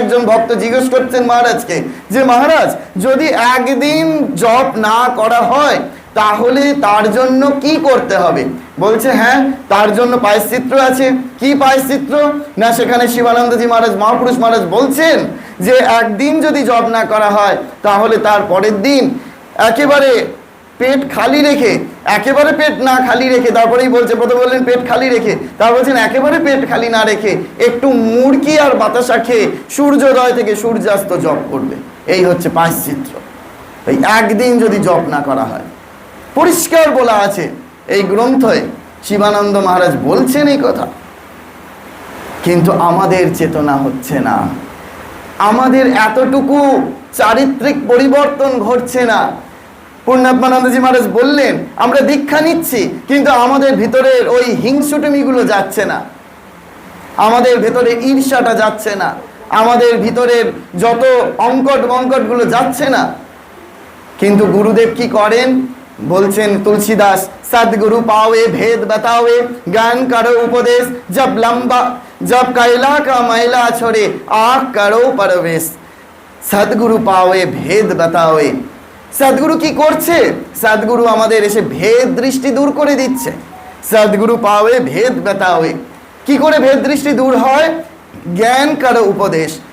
একজন ভক্ত জিজ্ঞেস করছেন মহারাজকে যে মহারাজ, যদি একদিন জপ না করা হয়, তাহলে তার জন্য কি করতে হবে? বলছে হ্যাঁ তার জন্য পায়শ্চিত্র আছে। কি পায়শ্চিত্র? না, সেখানে শিবানন্দজি মহারাজ, মহাপুরুষ মহারাজ বলছেন যে একদিন যদি জপ না করা হয়, তাহলে তার পরের দিন একেবারে পেট খালি রেখে, একেবারে পেট না খালি রেখে, তারপরেই বলছে, প্রথমে বললেন, পেট খালি রেখে। তারপর বলছেন, একেবারে পেট খালি না রেখে, একটু মুড়কি আর বাতাসা খেয়ে সূর্যোদয় থেকে সূর্যাস্ত জপ করবে। এই হচ্ছে পাঁচচিত্র। এই একদিন যদি জপ না করা হয়, পরিষ্কার বলা আছে, এই গ্রন্থে শিবানন্দ মহারাজ বলছেন এই কথা। কিন্তু আমাদের চেতনা হচ্ছে না। আমাদের এতটুকু চারিত্রিক পরিবর্তন ঘটছে না। পূর্ণাত্মানন্দজি মহারাজ বললেন, আমরা দীক্ষা নিচ্ছি, কিন্তু আমাদের ভিতরের ওই হিংসুটুমিগুলো যাচ্ছে না। আমাদের ভেতরে ঈর্ষাটা যাচ্ছে না। আমাদের ভিতরের যত অঙ্কট মঙ্কটগুলো যাচ্ছে না। কিন্তু গুরুদেব কি করেন? বলছেন, তুলসীদাস, সদ্গুরু পাওয়ে ভেদ বাতাওয়ে জ্ঞান করো উপদেশ জব লম্বা জব কাইলা কা মাইলা ছড়ে, আখ করো পরবেশ। সদ্গুরু পাওয়ে ভেদ বাতাওয়ে সাদগুরু কি করছে? সাদগুরু আমাদের এসে ভেদ দৃষ্টি দূর করে দিচ্ছে। সাদগুরু পাওয়ে ভেদ ব্যথা হয়ে কি করে ভেদ দৃষ্টি দূর হয়? জ্ঞান কারও উপদেশ।